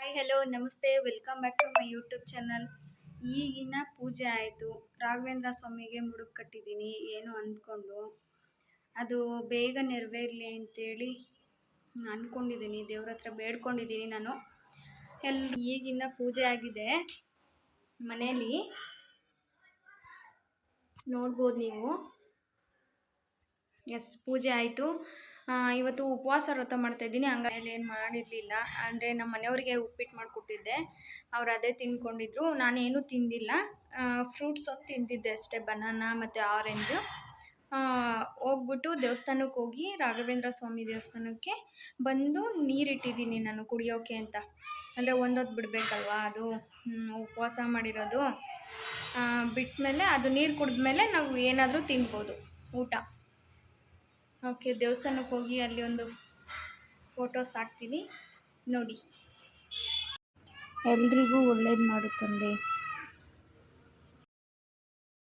Hi hello ನಮಸ್ತೆ. Welcome back to my YouTube channel ಈಗಿನ ಪೂಜೆ ಆಯಿತು. ರಾಘವೇಂದ್ರ ಸ್ವಾಮಿಗೆ ಮುಡುಗು ಕಟ್ಟಿದ್ದೀನಿ. ಏನು ಅಂದ್ಕೊಂಡು? ಅದು ಬೇಗ ನೆರವೇರಲಿ ಅಂತೇಳಿ ಅಂದ್ಕೊಂಡಿದ್ದೀನಿ ದೇವ್ರ ಹತ್ರ ಬೇಡ್ಕೊಂಡಿದ್ದೀನಿ ನಾನು. ಎಲ್ಲಿ ಈಗಿನ ಪೂಜೆ ಆಗಿದೆ. ಮನೇಲಿ ನೋಡ್ಬೋದು ನೀವು. ಎಸ್ ಪೂಜೆ ಆಯಿತು. ಇವತ್ತು ಉಪವಾಸ ವ್ರತ ಮಾಡ್ತಾಯಿದ್ದೀನಿ ಹಂಗಾಗಿ ಏನು ಮಾಡಿರಲಿಲ್ಲ. ಅಂದರೆ ನಮ್ಮ ಮನೆಯವರಿಗೆ ಉಪ್ಪಿಟ್ಟು ಮಾಡಿಕೊಟ್ಟಿದ್ದೆ. ಅವ್ರು ಅದೇ ತಿಂದ್ಕೊಂಡಿದ್ರು ನಾನೇನು ತಿಂದಿಲ್ಲ. ಫ್ರೂಟ್ಸ್ ಒಂದು ತಿಂದಿದ್ದೆ ಅಷ್ಟೇ. ಬನಾನಾ ಮತ್ತು ಆರೆಂಜು ಹೋಗ್ಬಿಟ್ಟು ದೇವಸ್ಥಾನಕ್ಕೆ ಹೋಗಿ ರಾಘವೇಂದ್ರ ಸ್ವಾಮಿ ದೇವಸ್ಥಾನಕ್ಕೆ ಬಂದು ನೀರಿಟ್ಟಿದ್ದೀನಿ ನಾನು ಕುಡಿಯೋಕೆ ಅಂತ. ಅಂದರೆ ಒಂದೊತ್ತು ಬಿಡಬೇಕಲ್ವಾ ಅದು? ಉಪವಾಸ ಮಾಡಿರೋದು. ಬಿಟ್ಟಮೇಲೆ ಅದು ನೀರು ಕುಡಿದ್ಮೇಲೆ ನಾವು ಏನಾದರೂ ತಿನ್ಬೋದು. ಊಟ. ಓಕೆ ದೇವಸ್ಥಾನಕ್ಕೆ ಹೋಗಿ ಅಲ್ಲಿ ಒಂದು ಫೋಟೋಸ್ ಹಾಕ್ತೀನಿ. ನೋಡಿ. ಎಲ್ರಿಗೂ ಒಳ್ಳೇದು ಮಾಡುತ್ತಂದೆ ತಂದೆ.